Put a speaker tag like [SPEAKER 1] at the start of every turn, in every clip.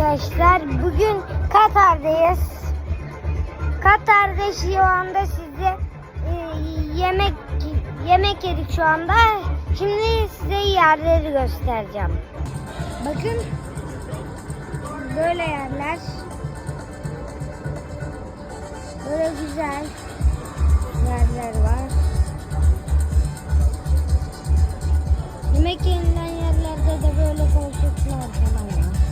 [SPEAKER 1] arkadaşlar. Bugün Katar'dayız. Katar'da şu anda size e, yemek yemek yedik şu anda. Şimdi size yerleri göstereceğim. Bakın böyle yerler. Böyle güzel yerler var. Yemek yenilen yerlerde de böyle koltuklar falan var.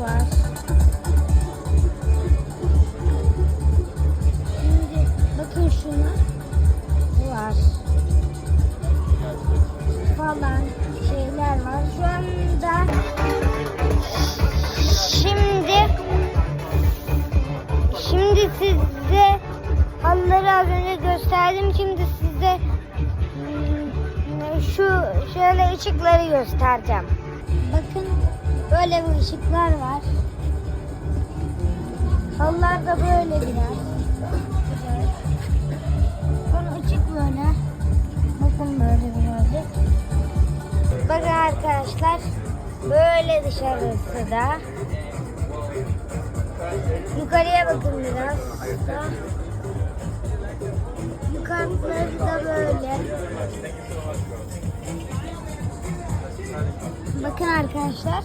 [SPEAKER 1] Var. Şimdi bakın şuna. Bu var. Falan şeyler var. Şu anda şimdi şimdi size halıları az önce gösterdim. Şimdi size hmm, şu şöyle ışıkları göstereceğim. Bakın böyle bir ışıklar var. Halılar da böyle biraz. Sonra ışık böyle. Bakın böyle birazcık. Bakın arkadaşlar. Böyle dışarısı da. Yukarıya bakın biraz da. Yukarıları da böyle. Bakın arkadaşlar.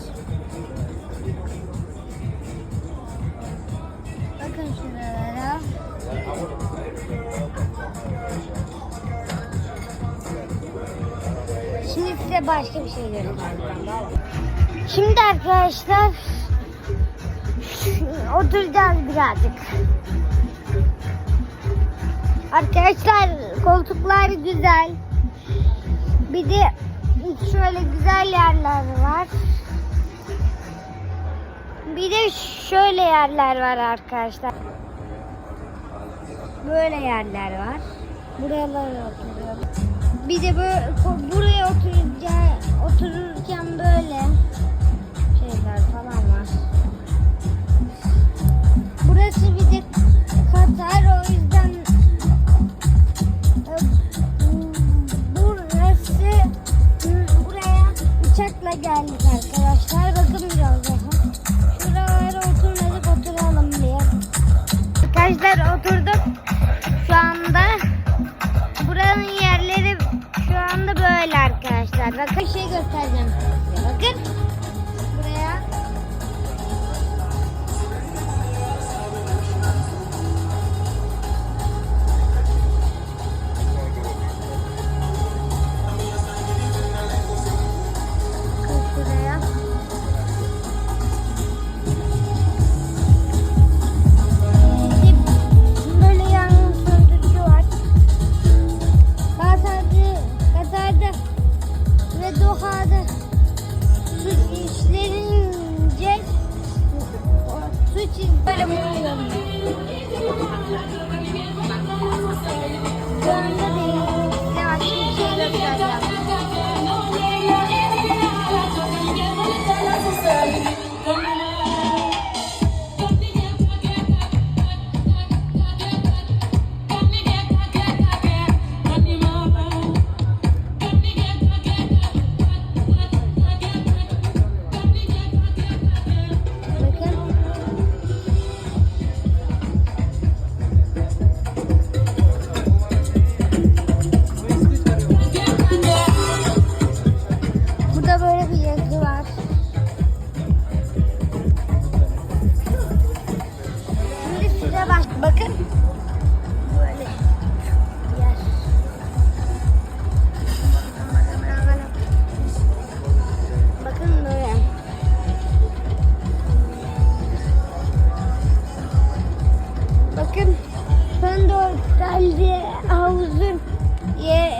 [SPEAKER 1] Şimdi size başka bir şey göstereceğim. Şimdi arkadaşlar oturacağız birazcık. Arkadaşlar koltuklar güzel. Bir de şöyle güzel yerler var. Bir de şöyle yerler var arkadaşlar. Böyle yerler var. Buralara oturuyorum. Bir de böyle buraya oturunca otururken böyle arkadaşlar. Bakın şey göstereceğim. Bakın. Buraya Thank you. Bakın. Böyle. Yer. Bakın böyle. Bakın. Ben de geldi havuzun yer